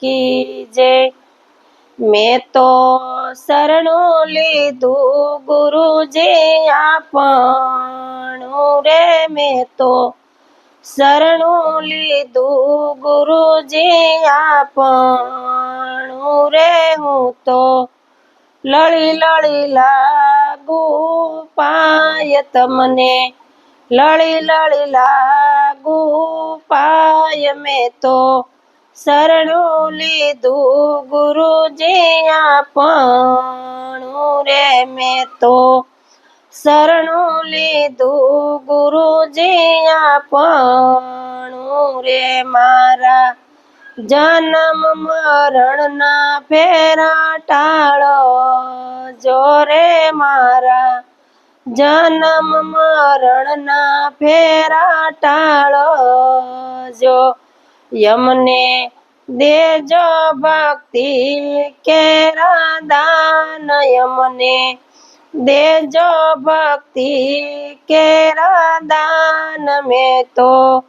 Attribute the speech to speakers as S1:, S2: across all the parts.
S1: કી મેં તો શરણો લીધું ગુરુજી આપણું રે. મેં તો શરણો લીધું ગુરુજી આપણું રે. હું તો લળી લળી લાગુ પાય તમને. લળી લળી લાગુ પાય મેં તો શરણું લીધું ગુરુજી આપણું રે મેં તો. શરણું લીધું ગુરુજી આપણું રે મારા. જન્મ મરણના ફેરા ટાળો જોરે મારા. જન્મ મરણના ફેરા ટાળો જો યમને દેજો ભક્તિ કેરા દાન યમને દેજો ભક્તિ કેરા દાન મેં તો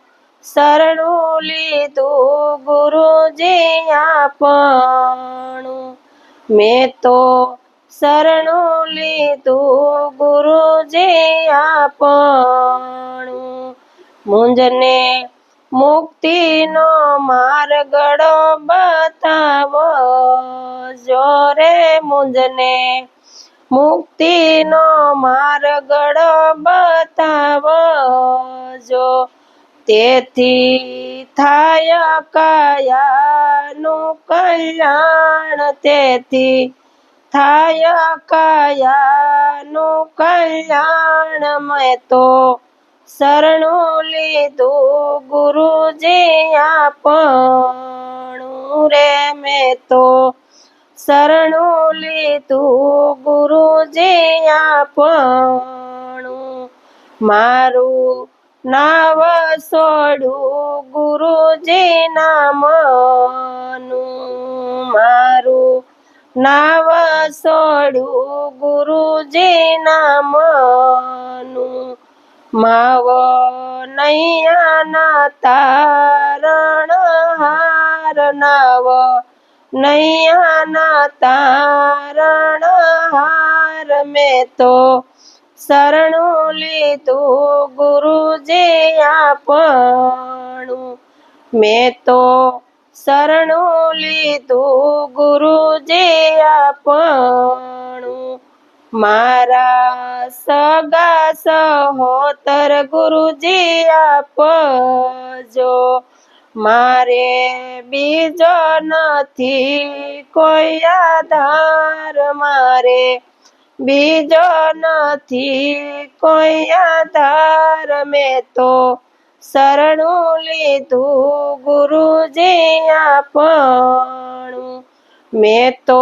S1: શરણું લીધું ગુરુજી આપણું. મેં તો શરણું લીધું ગુરુજી આપણું. મુંજને મુક્તિનો માર્ગડો બતાવો. જોરે મુંજને મુક્તિનો માર્ગડો બતાવો. જો તેથી થાય કાયાનું કલ્યાણ, તેથી થાય કાયાનું કલ્યાણ. મેં તો શરણું લીધું ગુરુજી આપણું રે મેં તો. શરણો લીધું ગુરુજી આપણું. મારું નાવ સોડું ગુરુજી નામનું. મારું નાવ સોડું ગુરુજી નામનું. માવ નૈયાના તારણ હાર નાવો નૈયાના તારણ હાર મેં તો શરણું લીધું ગુરુજી આપણું. મેં તો શરણું લીધું ગુરુજી આપણું. મારા સગા સહોતર ગુરુજી આપજો. મારે બીજો નથી કોઈ આધાર. મારે બીજો નથી કોઈ આધાર. મેં તો શરણું લીધું ગુરુજી આપણું. મેં તો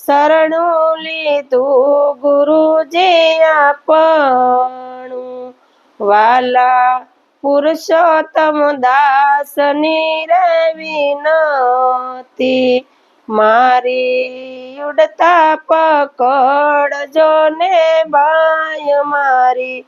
S1: શરણું લીધું ગુરુજી આપણું. વાલા પુરુષોત્તમ દાસની રે વિનતી મારી ઉડતા પકડજો ને બાય મારી.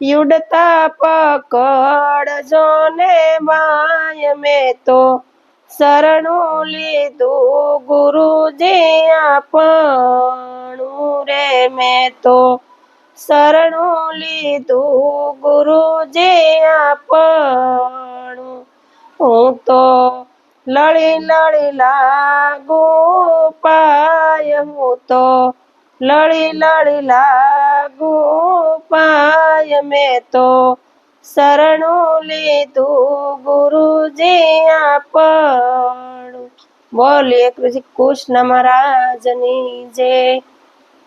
S1: યુડતા પકડજો ને બાય મેં તો શરણું લીધું, ગુરુજી આપણું રે મેં તો. શરણું લીધું, ગુરુજી આપણું. હું તો લળી લળી લાગુ પાય, હું તો લળી લળી લાગુ પાય મેં તો. શરણું લીધું ગુરુજી પડું બોલીએ કૃષ્ણ મહારાજની જય